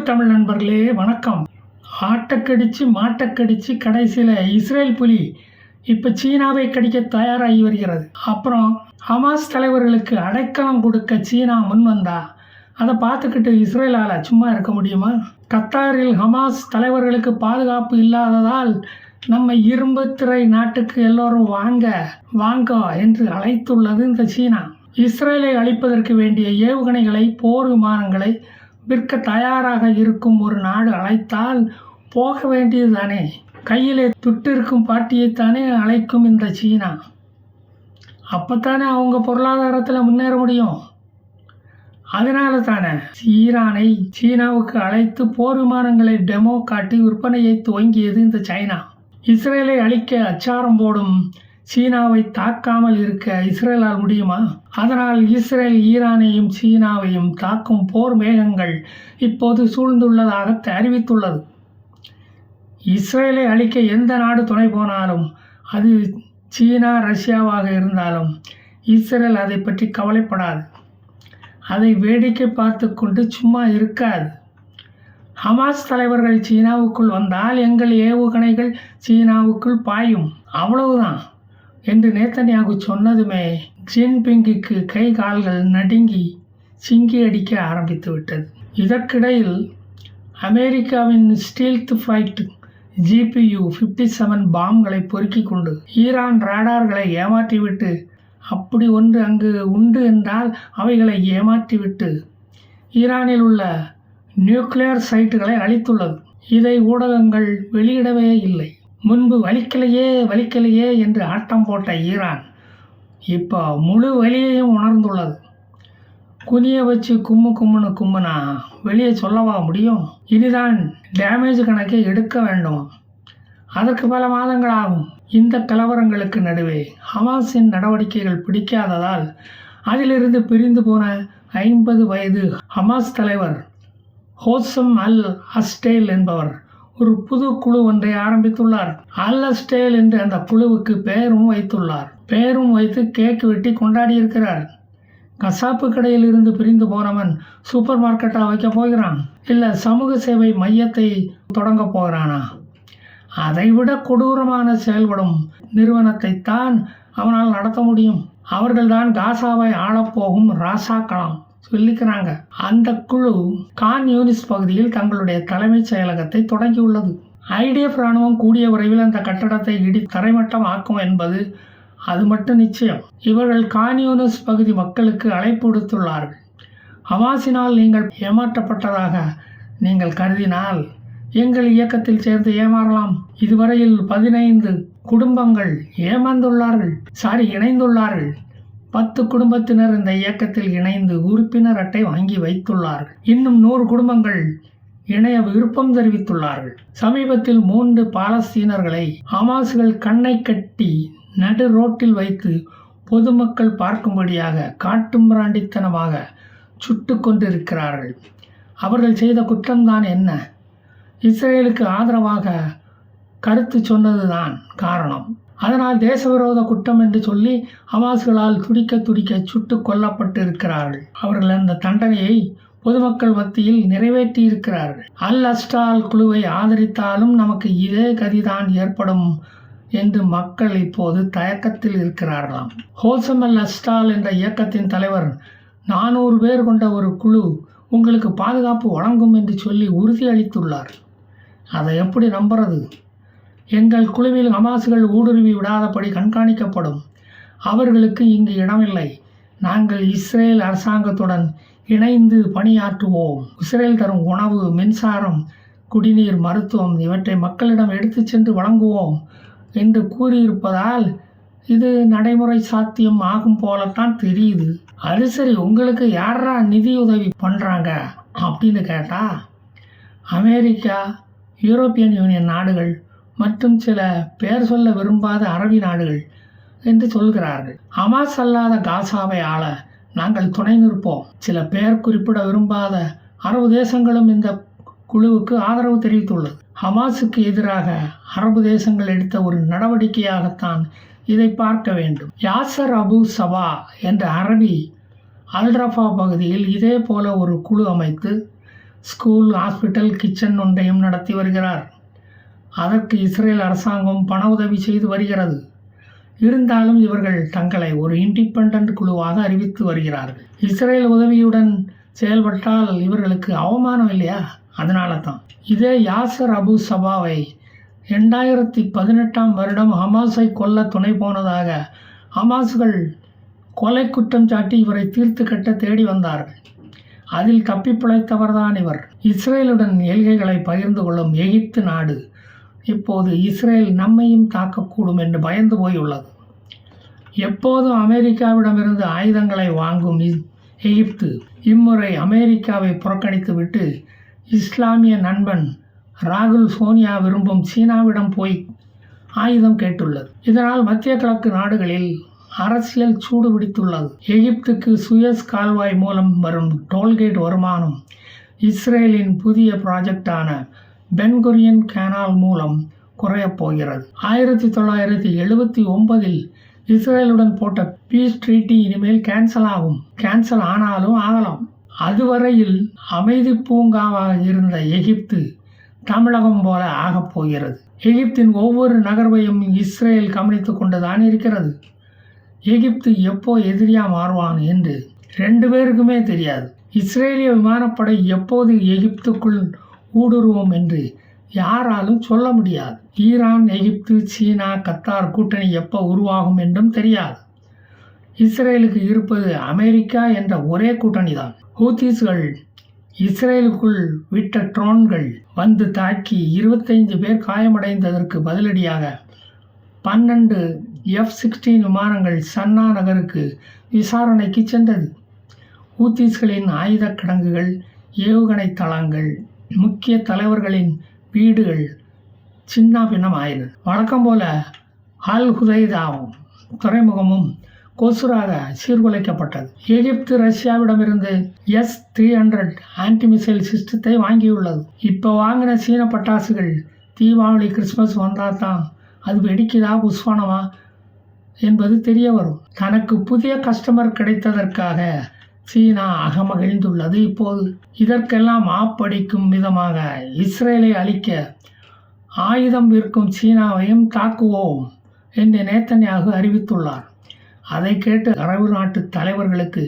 தமிழ் நண்பர்களே வணக்கம். ஆட்டக்கடிச்சு மாட்டக்கடிச்சு கடைசியில் இஸ்ரேல் புலி இப்போ சீனாவை கடிக்க தயாராகி வருகிறது. அப்புறம் ஹமாஸ் தலைவர்களுக்கு அடைக்கலம் கொடுக்க சீனா முன் வந்தா? அதை பார்த்துக்கிட்டு இஸ்ரேலால் சும்மா இருக்க முடியுமா? கத்தாரில் ஹமாஸ் தலைவர்களுக்கு பாதுகாப்பு இல்லாததால் நம்ம இரும்பு திரை நாட்டுக்கு எல்லோரும் வாங்க வாங்க என்று அழைத்துள்ளது இந்த சீனா. இஸ்ரேலை அழிப்பதற்கு வேண்டிய ஏவுகணைகளை போர் விமானங்களை விற்க தயாராக இருக்கும் ஒரு நாடு அழைத்தால் போக வேண்டியது தானே கையிலே துட்டிருக்கும் பாட்டியைத்தானே அழைக்கும் இந்த சீனா? அப்போத்தானே அவங்க பொருளாதாரத்தில் முன்னேற முடியும்? அதனால தானே ஈரானை சீனாவுக்கு அழைத்து போர் விமானங்களை டெமோ காட்டி விற்பனையை துவங்கியது இந்த சைனா. இஸ்ரேலை அழிக்க அச்சாரம் போடும் சீனாவை தாக்காமல் இருக்க இஸ்ரேலால் முடியுமா? அதனால் இஸ்ரேல் ஈரானையும் சீனாவையும் தாக்கும் போர் மேகங்கள் இப்போது சூழ்ந்துள்ளதாக அறிவித்துள்ளது இஸ்ரேலை அழிக்க எந்த நாடு துணை போனாலும் அது சீனா ரஷ்யாவாக இருந்தாலும் இஸ்ரேல் அதை பற்றி கவலைப்படாது. அதை வேடிக்கை பார்த்து கொண்டு சும்மா இருக்காது. ஹமாஸ் தலைவர்கள் சீனாவுக்குள் வந்தால் எங்கள் ஏவுகணைகள் சீனாவுக்குள் பாயும். அவ்வளவுதான். என்று நேத்தன்யாகு சொன்னதுமே ஜின்பிங்குக்கு கை கால்கள் நடுங்கி சிங்கி அடிக்க ஆரம்பித்து விட்டது. இதற்கிடையில் அமெரிக்காவின் stealth fight GBU fifty seven பாம்களை பொறுக்கி கொண்டு ஈரான் ராடார்களை ஏமாற்றிவிட்டு அப்படி ஒன்று அங்கு உண்டு என்றால் அவைகளை ஏமாற்றிவிட்டு ஈரானில் உள்ள நியூக்ளியர் சைட்டுகளை அழித்துள்ளது. இதை ஊடகங்கள் வெளியிடவே இல்லை. முன்பு வலிக்கலையே வலிக்கலையே என்று ஆட்டம் போட்ட ஈரான் இப்போ முழு வலியையும் உணர்ந்துள்ளது. குனிய வச்சு கும்மு கும்முன்னு கும்முனா வெளியே சொல்லவா முடியும்? இனிதான் டேமேஜ் கணக்கை எடுக்க வேண்டும். அதற்கு பல மாதங்கள் ஆகும். இந்த கலவரங்களுக்கு நடுவே ஹமாஸின் நடவடிக்கைகள் பிடிக்காததால் அதிலிருந்து பிரிந்து போன ஐம்பது வயது ஹமாஸ் தலைவர் ஹோசம் அல் அஸ்டேல் என்பவர் ஒரு புது குழு ஒன்றை ஆரம்பித்துள்ளார். ஆல்லஸ்டேல் என்று அந்த குழுவுக்கு பெயரும் வைத்துள்ளார். பெயரும் வைத்து கேக் வெட்டி கொண்டாடியிருக்கிறார். கசாப்பு கடையில் இருந்து பிரிந்து போனவன் சூப்பர் மார்க்கெட்டாக வைக்க போகிறான். இல்லை சமூக சேவை மையத்தை தொடங்க போகிறானா? அதைவிட கொடூரமான செயல்படும் நிறுவனத்தை தான் அவனால் நடத்த முடியும். அவர்கள்தான் காசாவை ஆளப்போகும் ராசாக்கலாம் சொல்லிக்கிறாங்க. அந்த குழு கான் யூனிஸ் பகுதியில் தங்களுடைய தலைமைச் செயலகத்தை தொடங்கியுள்ளது. ஐடிஎஃப் ராணுவம் கூடிய விரைவில் அந்த கட்டடத்தை இடி தரைமட்டம் ஆக்கும் என்பது அது மட்டும் நிச்சயம். இவர்கள் கான்யூனிஸ் பகுதி மக்களுக்கு அழைப்பு விடுத்துள்ளார்கள். ஹமாஸினால் நீங்கள் ஏமாற்றப்பட்டதாக நீங்கள் கருதினால் எங்கள் இயக்கத்தில் சேர்ந்து ஏமாறலாம். இதுவரையில் பதினைந்து குடும்பங்கள் ஏமாந்துள்ளார்கள். சாரி இணைந்துள்ளார்கள். பத்து குடும்பத்தினர் இந்த இயக்கத்தில் இணைந்து உறுப்பினர் அட்டை வாங்கி வைத்துள்ளார்கள். இன்னும் நூறு குடும்பங்கள் இணைய விருப்பம் தெரிவித்துள்ளார்கள். சமீபத்தில் மூன்று பாலஸ்தீனர்களை ஹமாஸ்கள் கண்ணை கட்டி நடு ரோட்டில் வைத்து பொதுமக்கள் பார்க்கும்படியாக காட்டுமிராண்டித்தனமாக சுட்டு கொண்டிருக்கிறார்கள். அவர்கள் செய்த குற்றம்தான் என்ன? இஸ்ரேலுக்கு ஆதரவாக கருத்து சொன்னதுதான் காரணம். அதனால் தேசவிரோத குற்றம் என்று சொல்லி ஹமாஸ்களால் துடிக்க துடிக்க சுட்டு கொல்லப்பட்டு இருக்கிறார்கள் அவர்கள் அந்த தண்டனையை பொதுமக்கள் மத்தியில் நிறைவேற்றி இருக்கிறார்கள் அல் அஸ்டால் குழுவை ஆதரித்தாலும் நமக்கு இதே கதிதான் ஏற்படும் என்று மக்கள் இப்போது தயக்கத்தில் இருக்கிறார்களாம். ஹோல்சம் அல் அஸ்டால் என்ற இயக்கத்தின் தலைவர் நானூறு பேர் கொண்ட ஒரு குழு உங்களுக்கு பாதுகாப்பு வழங்கும் என்று சொல்லி உறுதியளித்துள்ளார். அதை எப்படி நம்புறது? எங்கள் குழுவில் ஹமாசுகள் ஊடுருவி விடாதபடி கண்காணிக்கப்படும். அவர்களுக்கு இங்கு இடமில்லை. நாங்கள் இஸ்ரேல் அரசாங்கத்துடன் இணைந்து பணியாற்றுவோம். இஸ்ரேல் தரும் உணவு மின்சாரம் குடிநீர் மருத்துவம் இவற்றை மக்களிடம் எடுத்துச் சென்று வழங்குவோம் என்று கூறியிருப்பதால் இது நடைமுறை சாத்தியம் ஆகும் போலத்தான் தெரியுது. அது சரி உங்களுக்கு யாரா நிதியுதவி பண்ணுறாங்க அப்படின்னு கேட்டால் அமெரிக்கா யூரோப்பியன் யூனியன் நாடுகள் மற்றும் சில பெயர் சொல்ல விரும்பாத அரபி நாடுகள் என்று சொல்கிறார்கள். ஹமாஸ் அல்லாத காசாவை ஆள நாங்கள் துணை நிற்போம். சில பெயர் குறிப்பிட விரும்பாத அரபு தேசங்களும் இந்த குழுவுக்கு ஆதரவு தெரிவித்துள்ளது. ஹமாஸுக்கு எதிராக அரபு தேசங்கள் எடுத்த ஒரு நடவடிக்கையாகத்தான் இதை பார்க்க வேண்டும். யாசர் அபு சபா என்ற அரபி அல்ரஃபா பகுதியில் இதே போல ஒரு குழு அமைத்து ஸ்கூல் ஹாஸ்பிட்டல் கிச்சன் ஒன்றையும் நடத்தி வருகிறார். அதற்கு இஸ்ரேல் அரசாங்கம் பண உதவி செய்து வருகிறது. இருந்தாலும் இவர்கள் தங்களை ஒரு இண்டிபெண்ட் குழுவாக அறிவித்து வருகிறார்கள். இஸ்ரேல் உதவியுடன் செயல்பட்டால் இவர்களுக்கு அவமானம் இல்லையா? அதனால தான் இதே யாசர் அபு சபாவை ரெண்டாயிரத்தி பதினெட்டாம் வருடம் ஹமாஸை கொல்ல துணை போனதாக ஹமாஸ்கள் கொலை குற்றம் சாட்டி இவரை தீர்த்து கட்ட தேடி வந்தார்கள். அதில் தப்பி பிழைத்தவர்தான் இவர். இஸ்ரேலுடன் எல்கைகளை பகிர்ந்து கொள்ளும் எகிப்து நாடு இப்போது இஸ்ரேல் நம்மையும் தாக்கக்கூடும் என்று பயந்து போயுள்ளது. எப்போதும் அமெரிக்காவிடமிருந்து ஆயுதங்களை வாங்கும் எகிப்து இம்முறை அமெரிக்காவை புறக்கணித்துவிட்டு இஸ்லாமிய நண்பன் ராகுல் சோனியா விரும்பும் சீனாவிடம் போய் ஆயுதம் கேட்டுள்ளது. இதனால் மத்திய கிழக்கு நாடுகளில் அரசியல் சூடு பிடித்துள்ளது. எகிப்துக்கு சுயஸ் கால்வாய் மூலம் வரும் டோல்கேட் வருமானம் இஸ்ரேலின் புதிய ப்ராஜெக்டான பென்குரியன் கேனால் மூலம் குறையப் போகிறது. ஆயிரத்தி தொள்ளாயிரத்தி எழுபத்தி ஒன்பதில் இஸ்ரேலுடன் போட்ட பீஸ் ட்ரீட்டி இனிமேல் கேன்சல் ஆகும். கேன்சல் ஆனாலும் ஆகலாம். அதுவரையில் அமைதி பூங்காவாக இருந்த எகிப்து தமிழகம் போல ஆகப் போகிறது. எகிப்தின் ஒவ்வொரு நகர்வையும் இஸ்ரேல் கவனித்து கொண்டுதான் இருக்கிறது. எகிப்து எப்போ எதிரியா மாறுவான் என்று ரெண்டு பேருக்குமே தெரியாது. இஸ்ரேலிய விமானப்படை எப்போது எகிப்துக்குள் ஊடுருவோம் என்று யாராலும் சொல்ல முடியாது. ஈரான் எகிப்து சீனா கத்தார் கூட்டணி எப்போ உருவாகும் என்றும் தெரியாது. இஸ்ரேலுக்கு இருப்பது அமெரிக்கா என்ற ஒரே கூட்டணி தான் ஹூத்திஸ்கள் இஸ்ரேலுக்குள் விட்ட ட்ரோன்கள் வந்து தாக்கி இருபத்தைந்து பேர் காயமடைந்ததற்கு பதிலடியாக பன்னெண்டு எஃப் சிக்ஸ்டீன் விமானங்கள் சன்னா நகருக்கு விசாரணைக்கு சென்றது. ஹூத்திஸ்களின் ஆயுதக் கிடங்குகள் ஏவுகணை தளங்கள் முக்கிய தலைவர்களின் வீடுகள் சின்ன பின்னம் ஆயின வழக்கம் போல அல் ஹுதைதாவும் துறைமுகமும் கொசுராக சீர்குலைக்கப்பட்டது. எகிப்து ரஷ்யாவிடமிருந்து எஸ் த்ரீ ஹண்ட்ரட் ஆன்டிமிசைல் சிஸ்டத்தை வாங்கியுள்ளது. இப்போ வாங்கின சீன பட்டாசுகள் தீபாவளி கிறிஸ்மஸ் வந்தால் தான் அது வெடிக்குதா புஷ்வானமா என்பது தெரிய வரும். தனக்கு புதிய கஸ்டமர் கிடைத்ததற்காக சீனா அகமகிழ்ந்துள்ளது. இப்போது இதற்கெல்லாம் ஆப்படிக்கும் விதமாக இஸ்ரேலை அழிக்க ஆயுதம் விற்கும் சீனாவையும் தாக்குவோம் என்று நேத்தன்யாகு அறிவித்துள்ளார். அதை கேட்டு அரபு நாட்டு தலைவர்களுக்கு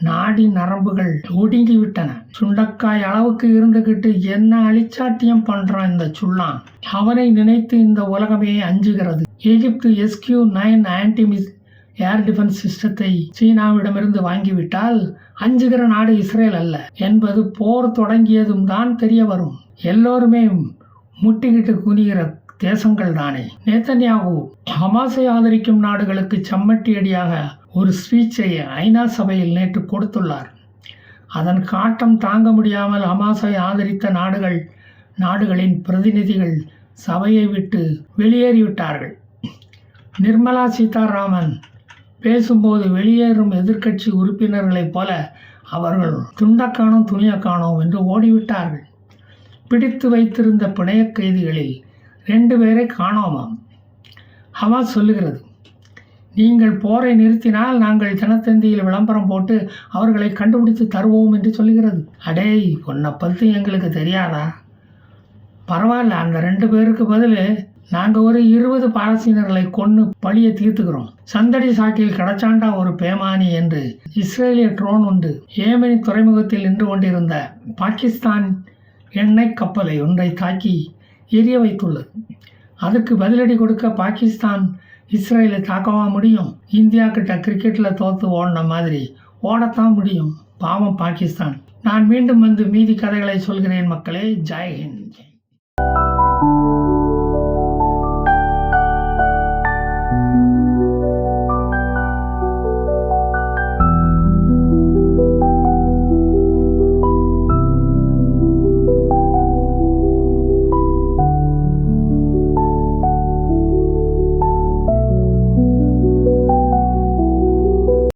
நாடி நரம்புகள் ஒடுங்கிவிட்டன. சுண்டக்காய் அளவுக்கு இருந்துகிட்டு என்ன அழிச்சாட்டியம் பண்றான் இந்த சுள்ளான் அவனை நினைத்து இந்த உலகமே அஞ்சுகிறது. எகிப்து எஸ்கியூ நைன் ஆன்டிமிஸ் ஏர் டிஃபென்ஸ் சிஸ்டத்தை சீனாவிடமிருந்து வாங்கிவிட்டால் அஞ்சுகிற நாடு இஸ்ரேல் அல்ல என்பது போர் தொடங்கியதும் தான் தெரிய வரும். எல்லோருமே முட்டிக்கிட்டு குனிகிற தேசங்கள் தானே. நேத்தன்யாகு ஹமாஸை ஆதரிக்கும் நாடுகளுக்கு சம்மட்டி அடியாக ஒரு ஸ்பீச்சை ஐநா சபையில் நேற்று கொடுத்துள்ளார். அதன் காட்டம் தாங்க முடியாமல் ஹமாஸை ஆதரித்த நாடுகள் நாடுகளின் பிரதிநிதிகள் சபையை விட்டு வெளியேறிவிட்டார்கள். நிர்மலா சீதாராமன் பேசும்போது வெளியேறும் எதிர்க்கட்சி உறுப்பினர்களைப் போல அவர்கள் துண்டக்கானோம் துணியக்கானோம் என்று ஓடிவிட்டார்கள். பிடித்து வைத்திருந்த பிணையக் கைதிகளில் ரெண்டு பேரை காணோமாம். ஹமாஸ் சொல்லுகிறது நீங்கள் போரை நிறுத்தினால் நாங்கள் தினத்தந்தியில் விளம்பரம் போட்டு அவர்களை கண்டுபிடித்து தருவோம் என்று சொல்லுகிறது. அடேய் உன்னை பற்றி எங்களுக்கு தெரியாதா? பரவாயில்ல அந்த ரெண்டு பேருக்கு பதில் நாங்கள் ஒரு இருபது பாலஸ்தீனர்களை கொன்று பழியை தீர்த்துக்கிறோம். சந்தடி சாக்கில் கடச்சாண்டா ஒரு பேமானி என்று இஸ்ரேலிய ட்ரோன் உண்டு. ஏமனி துறைமுகத்தில் நின்று கொண்டிருந்த பாகிஸ்தான் எண்ணெய் கப்பலை ஒன்றை தாக்கி எரிய வைத்துள்ளது. அதற்கு பதிலடி கொடுக்க பாகிஸ்தான் இஸ்ரேலை தாக்கவா முடியும்? இந்தியா கிட்ட கிரிக்கெட்டில் தோற்று ஓடின மாதிரி ஓடத்தான் முடியும். பாவம் பாகிஸ்தான். நான் மீண்டும் வந்து மீதி கதைகளை சொல்கிறேன் மக்களே. ஜெய்